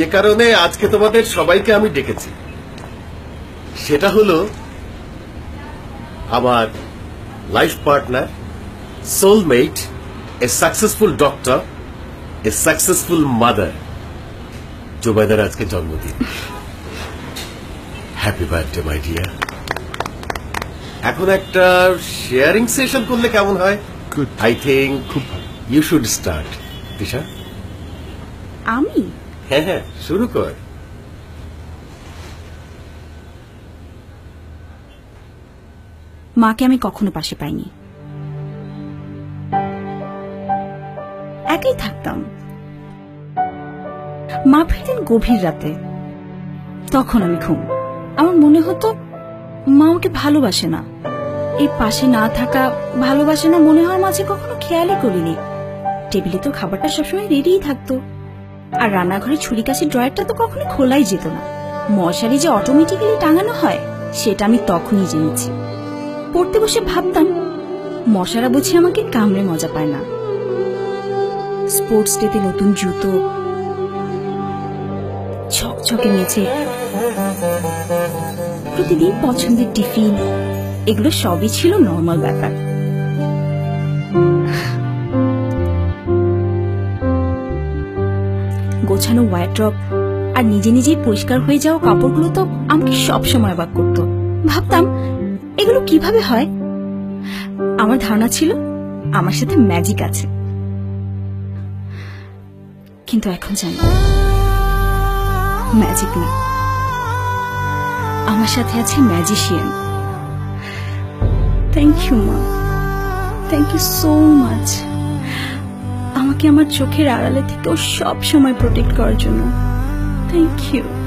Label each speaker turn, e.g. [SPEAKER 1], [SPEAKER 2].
[SPEAKER 1] যে কারণে আজকে তোমাদের সবাইকে আমি ডেকেছি। সেটা হলো আমার life partner soulmate a successful doctor a successful mother জুবাইদার আজকে জন্মদিন। হ্যাপি বার্থডে মাই ডিয়ার এখন একটা শেয়ারিং সেশন করলে কেমন হয়. আই থিঙ্ক খুব ইউ শুড স্টার্ট দিশা
[SPEAKER 2] আমি?
[SPEAKER 1] হ্যাঁ হ্যাঁ শুরু কর।
[SPEAKER 2] মাকে আমি কখনো পাশে পাইনি। একাই থাকতাম। মা ফিরতেন গভীর রাতে। তখন আমি ঘুম। আমার মনে হতো, মা আমাকে ভালোবাসে না। এই পাশে না থাকা ভালোবাসে না মনে হওয়ার মাঝে কখনো খেয়ালই করিনি। টেবিলে তো খাবারটা সবসময় রেডিই থাকতো। আর রান্নাঘরে ছুরি কাছে ড্রয়ারটা তো কখনো খোলাই যেত না। মশারি যে অটোমেটিক্যালি টাঙানো হয়, সেটা আমি তখনই জেনেছি। পড়তে বসে ভাবতাম, মশারা বুঝি আমাকে কামড়ে মজা পায় না। স্পোর্টস ডেতে নতুন জুতো ছকছকে মেঝে, প্রতিদিন পছন্দের টিফিন, এগুলো সবই ছিল নর্মাল ব্যাপার। গোছানো ওয়ারড্রপ আর নিজে নিজেই পরিষ্কার হয়ে যাওয়া কাপড়গুলো তো আমাকে সব সময় অবাক করতো। ভাবতাম, এগুলো কীভাবে হয়? আমার ধারণা ছিল, আমার সাথে ম্যাজিক আছে। কিন্তু এখন জানি ম্যাজিক না আমার সাথে আছে ম্যাজিশিয়ান থ্যাংক ইউ মা থ্যাংক ইউ সো মাচ আমাকে আমার চোখের আড়ালে থেকেও সব সময় প্রোটেক্ট করার জন্য। Thank you